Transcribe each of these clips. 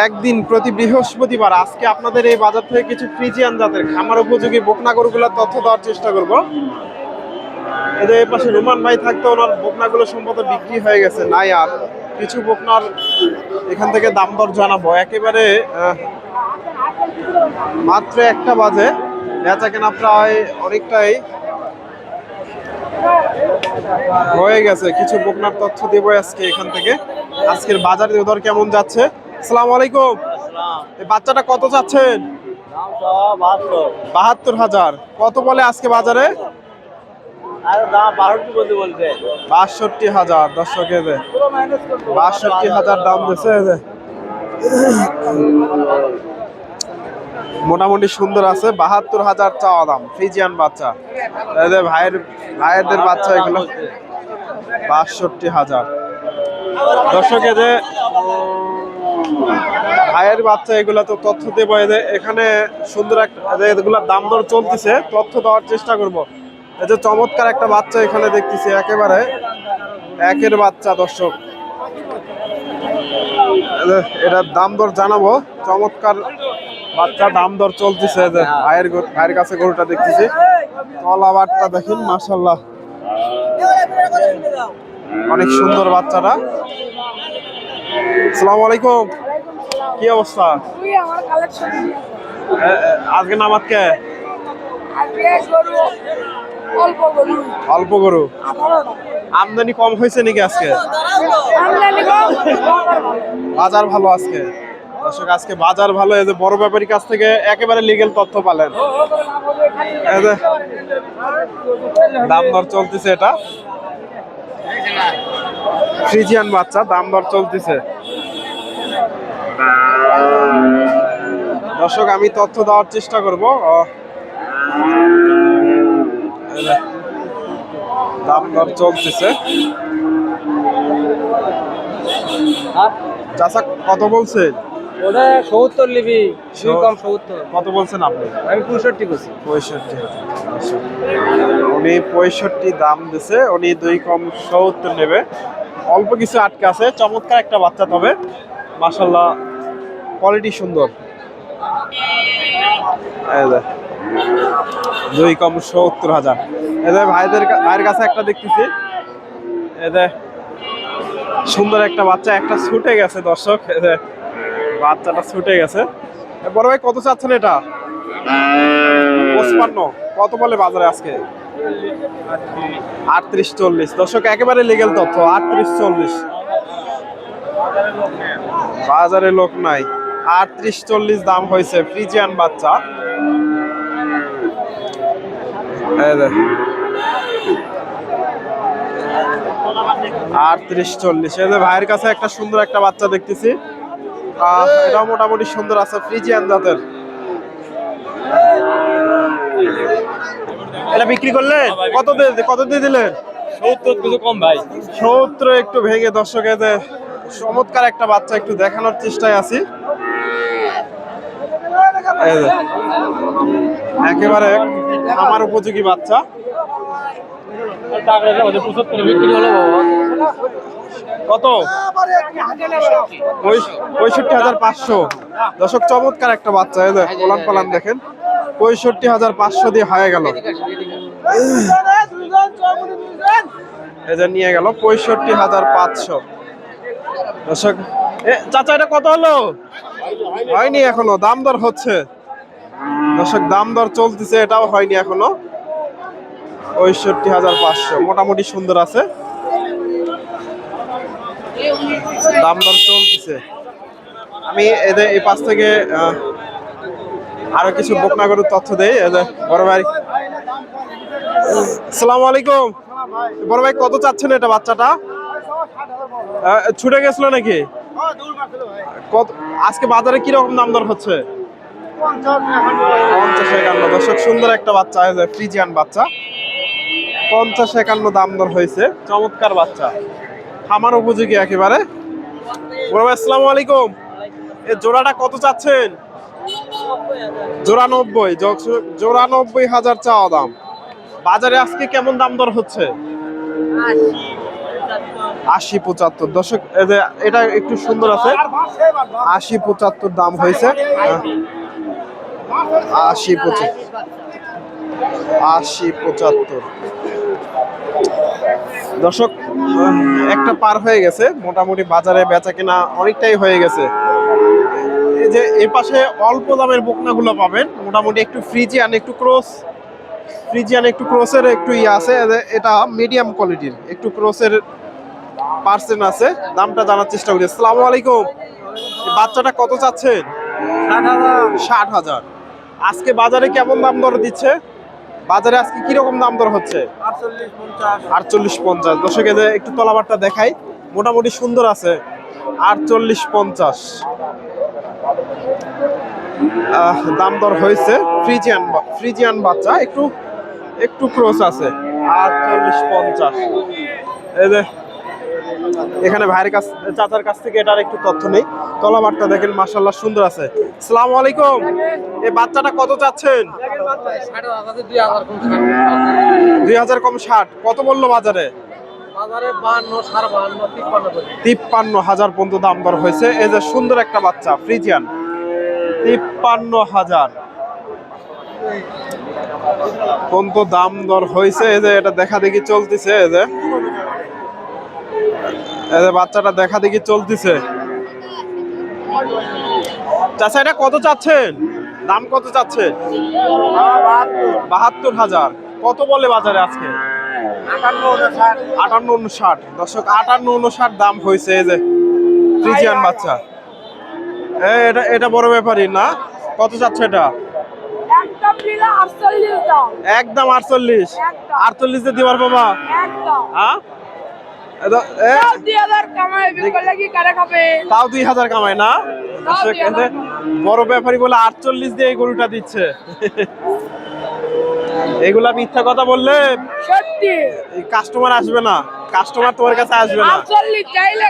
একদিন প্রতি বৃহস্পতিবার আজকে আপনাদের এই বাজার থেকে কিছু ফ্রিজিয়ান জাতের খামার উপযোগী বকনা গরুগুলোর তথ্য দেওয়ার চেষ্টা করব। এদের এই পাশে রুমান ভাই থাকতে ওনার বকনাগুলো সম্ভবত বিক্রি হয়ে গেছে। নাই আর কিছু বোকনার এখান থেকে দাম দর জানাব। একেবারে মাত্র একটা বাজে। বেচা কেনা প্রায় অনেকটাই হয়ে গেছে। কিছু বোকনার তথ্য দেবো আজকে এখান থেকে। আজকের বাজার দর কেমন যাচ্ছে? আসসালামু। আলাইকুম এই বাচ্চাটা কত চাচ্ছেন? বাহাত্তর। হাজার। কত বলে আজকে বাজারে? বাষট্টি হাজার। দর্শকের বাষট্টি হাজার দাম দিচ্ছে মোটামুটি সুন্দর আছে। বাহাত্তর হাজার চাওয়া দাম। ফ্রিজিয়ান বাচ্চা। ভাইয়ের ভাইয়েরদের বাচ্চা এগুলো। বাষট্টি হাজার। দর্শক এদের ভাইয়ের বাচ্চা, এগুলা তো তথ্য দেবো। এখানে সুন্দর একটা এগুলোর দাম দর চলতেছে, তথ্য দেওয়ার চেষ্টা করব। এই যে চমৎকার একটা বাচ্চা এখানে দেখতেছি একেবারে। একের বাচ্চা, দর্শক। এটার দাম দর জানাব। চমৎকার বাচ্চা, দাম দর চলতেছে। ভাইয়ের ভাইয়ের কাছে গরুটা দেখতেছি। তলাবারটা দেখেন মাসাল্লাহ অনেক সুন্দর বাচ্চাটা। আসসালামু আলাইকুম। কি অবস্থা? আজকে নামাজ কে? অল্প গরু। আমদানি কম হয়েছে নাকি আজকে? বাজার ভালো। আজকে। দর্শক আজকে বাজার ভালো। এই যে বড় ব্যাপারীর কাছ থেকে একেবারে লিগেল তথ্য পালেন। দাম দর চলতেছে এটা। ফ্রিজিয়ান বাচ্চা, দাম দর চলতেছে। দর্শক, আমি তথ্য দেওয়ার চেষ্টা করব। দাম দর চলতেছে। চাচা কত বলছে। ওটা সত্তর লিবি সত্তর। কম সত্তর। কত বলছেন আপনি? আমি পঁয়ষট্টি করছি পঁয়ষট্টি উনি পঁয়ষট্টি দাম দিছে উনি দুই কম সত্তর নেবে। অল্প কিছু আটকে আছে চমৎকার একটা বাচ্চা তবে। মাসাল্লাহ কোয়ালিটি সুন্দর। দুই কম সত্তর হাজার। এদের ভাইদের ভাইয়ের কাছে একটা দেখতেছি। এদের সুন্দর একটা বাচ্চা একটা ছুটে গেছে দর্শক। এদের বাচ্চাটা ছুটে গেছে। বড় ভাই, কত চাচ্ছেন এটা? পঁচপান্ন। কত বলে বাজারে আজকে? আটত্রিশ চল্লিশ। দর্শক, একেবারে লিগেল তথ্য, আটত্রিশ চল্লিশ। বাজারে লোক নাই। আটত্রিশ চল্লিশ দাম হয়েছে ফ্রিজিয়ান বাচ্চা। আটত্রিশ চল্লিশ। এই যে ভাইয়ের কাছে একটা সুন্দর একটা বাচ্চা দেখতেছি। এটাও মোটামুটি সুন্দর আছে ফ্রিজিয়ান জাতের। এটা বিক্রি করলেন? কত দিয়ে কত দিয়ে দিলেন? সত্তর কিছু কম ভাই। সত্তর একটু ভেঙে দর্শকে যে চমৎকার একটা বাচ্চা একটু দেখানোর চেষ্টায় আছি। একেবারে আমার উপযোগী বাচ্চা। পঁচাত্তর বিক্রি হলো কত? পঁয়ষট্টি হাজার পাঁচশো। দর্শক, চমৎকার একটা বাচ্চা, এই পালান পালান দেখেন। পঁয়ষট্টি হাজার পাঁচশো দিয়ে হয়ে গেল। এই নিয়ে গেল পঁয়ষট্টি হাজার পাঁচশো। দর্শক চাচা, এটা কত হলো? হয়নি এখনও, দাম দর হচ্ছে। দর্শক, দাম দর চলতেছে, এটাও হয়নি এখনও। পঁয়ষট্টি হাজার পাঁচশো, মোটামুটি সুন্দর আছে। দাম দর চলতেছে। আমি এদের এই পাশ থেকে আরও কিছু বকনা গরুর তথ্য দেই। বড় ভাই। আসসালামু আলাইকুম। বড় ভাই, কত চাচ্ছেন এটা বাচ্চাটা? ছুটে গেছিল নাকি? কত আজকে বাজারে কীরকম দাম দর হচ্ছে? পঞ্চাশ একান্ন। দর্শক, সুন্দর একটা বাচ্চা ফ্রিজিয়ান বাচ্চা। পঞ্চাশ একান্ন দাম দর হয়েছে। চমৎকার বাচ্চা। খামার উপযোগী একেবারে। বড় আসসালামু আলাইকুম। এ জোড়াটা কত চাচ্ছেন? জোড়া নব্বই জোড়া নব্বই হাজার চাওয়া দাম। বাজারে আজকে কেমন দাম দর হচ্ছে? আশি পঁচাত্তর। দর্শক এটা একটু সুন্দর আছে। আশি পঁচাত্তর দাম হয়েছে। আশি পঁচাত্তর আশি পঁচাত্তর। দর্শক একটা পার হয়ে গেছে। মোটামুটি বাজারে বেচা কেনা অনেকটাই হয়ে গেছে। এই যে এই পাশে অল্প দামের বকনাগুলো পাবেন। মোটামুটি একটু ফ্রিজিয়ান একটু ক্রস ফ্রিজিয়ান একটু ক্রসের একটু ইয়ে আছে। এ- এটা মিডিয়াম কোয়ালিটির একটু ক্রসের পার্সেন্ট আছে। দামটা জানার চেষ্টা করি। আসসালামু আলাইকুম। বাচ্চাটা কত চাচ্ছেন? ষাট হাজার। আজকে বাজারে কেমন দাম দর দিচ্ছে? বাজারে আজকে কীরকম দাম দর হচ্ছে? আটচল্লিশ পঞ্চাশ। দর্শক একটু তলাবারটা দেখাই। মোটামুটি সুন্দর আছে। আটচল্লিশ পঞ্চাশ। দাম দর হয়েছে। ফ্রিজিয়ান ফ্রিজিয়ান বাচ্চা, একটু একটু ক্রস আছে। আটচল্লিশ পঞ্চাশ। এই যে এখানে ভাইয়ের কাছ, চাচার কাছ থেকে এটার একটু তথ্য নেই। তলাবারটা দেখেন মাসাল্লাহ সুন্দর আছে। সালাম আলাইকুম। এই বাচ্চাটা কত চাচ্ছেন? দুই হাজার কম ষাট। কত বলল বাজারে? তিপ্পান্ন হাজার পর্যন্ত দাম দর হয়েছে। এই যে সুন্দর একটা বাচ্চা, ফ্রিজিয়ান। তিপ্পান্ন হাজার পর্যন্ত দাম দর হয়েছে। এই যে এটা দেখা দেখি চলতেছে, এই যে। বাচ্চাটা দেখা দেখি চলতেছে। চাচা এটা কত চাচ্ছেন? দাম কত চাচ্ছে? বাহাত্তর হাজার। কত বলে বাজারে আজকে? আটান্ন উনষাট। দর্শক আটান্ন উনষাট দাম হয়েছে এই যে ফ্রিজিয়ান বাচ্চা। এটা এটা বড় ব্যাপারই না? কত চাচ্ছে এটা? একদম আটচল্লিশ। আটচল্লিশ দিয়ে দিবার বাবা? হ্যাঁ? তাও দুই হাজার কামায় না? বড় ব্যাপারী বলে আটচল্লিশ দিয়ে গরুটা দিচ্ছে। এগুলা মিথ্যা কথা বললে সত্যি। কাস্টমার আসবে না। কাস্টমার তোমার কাছে আসবে না। চাইলে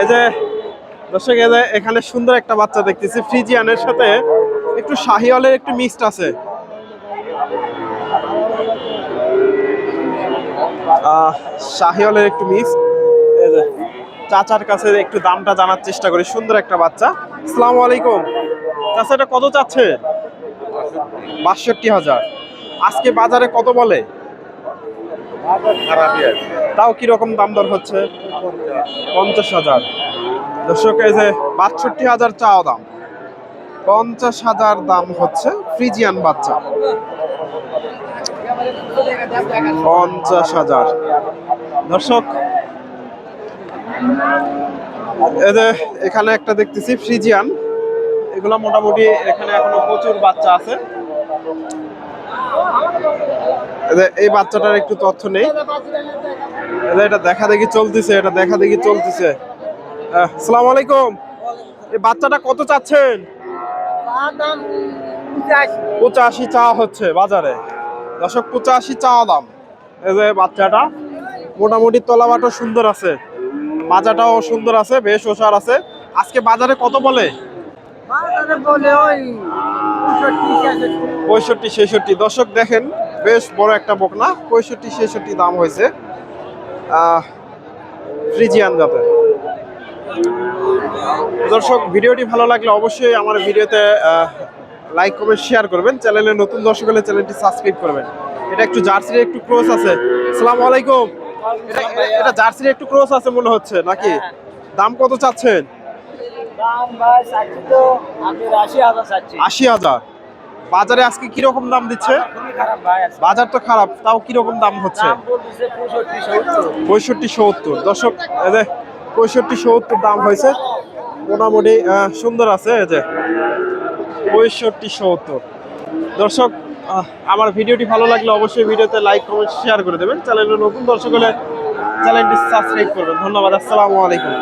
এই যে দর্শক এই যে এখানে সুন্দর একটা বাচ্চা দেখতেছি ফ্রিজিয়ানের সাথে। একটু শাহিওয়ালের একটু মিক্সড আছে। শাহিওয়ালের একটু যে, চাচার কাছে একটু দামটা জানার চেষ্টা করি, সুন্দর একটা বাচ্চা। আসসালামু আলাইকুম। চাচা, এটা কত চাচ্ছে? বাষট্টি হাজার। আজকে বাজারে কত বলে? তাও কীরকম দাম দর হচ্ছে? পঞ্চাশ হাজার। দর্শক, এই যে, বাষট্টি হাজার চাওয়া দাম। পঞ্চাশ হাজার দাম হচ্ছে ফ্রিজিয়ান বাচ্চা। পঞ্চাশ হাজার। দর্শক এখানে একটা দেখতেছি ফ্রিজিয়ান। এগুলা মোটামুটি এখানে এখনও প্রচুর বাচ্চা আছে। এই এই বাচ্চাটার একটু তথ্য নেই। এটা দেখা দেখি চলতেছে এটা দেখা দেখি চলতেছে। আসসালামু আলাইকুম। এই বাচ্চাটা কত চাচ্ছেন? পঁচাশি চা হচ্ছে বাজারে। দশক পঁচাশি চাওয়া দাম। এই যে বাচ্চাটা মোটামুটি তলাবাটা সুন্দর আছে। মাজাটাও সুন্দর আছে বেশ ওষার আছে। আজকে বাজারে কত বলে? পঁয়ষট্টি ছেষট্টি। দর্শক দেখেন বেশ বড় একটা বকনা। পঁয়ষট্টি ছেষট্টি দাম হয়েছে। ফ্রিজিয়ান জাতের। দর্শক ভিডিওটি ভালো লাগলে অবশ্যই আমার ভিডিওতে লাইক কমেন্ট শেয়ার করবেন। চ্যানেলে নতুন দর্শক হলে চ্যানেলটি সাবস্ক্রাইব করবেন। এটা একটু জার্সির একটু ক্রস আছে। আসসালামু আলাইকুম এটা জার্সির একটু ক্রস আছে মনে হচ্ছে নাকি? দাম কত চাচ্ছেন? আশি হাজার বাজারে আজকে কীরকম দাম দিচ্ছে? বাজার তো খারাপ তাও কীরকম দাম হচ্ছে? পঁয়ষট্টি সত্তর। দর্শক এই যে পঁয়ষট্টি সত্তর দাম হয়েছে। মোটামুটি সুন্দর আছে এই যে। পঁয়ষট্টি, সত্তর। দর্শক আমার ভিডিওটি ভালো লাগলে অবশ্যই ভিডিওতে লাইক কমেন্ট শেয়ার করে দেবেন। চ্যানেলে নতুন দর্শক হলে চ্যানেলটি সাবস্ক্রাইব করবেন। ধন্যবাদ, আসসালামু আলাইকুম।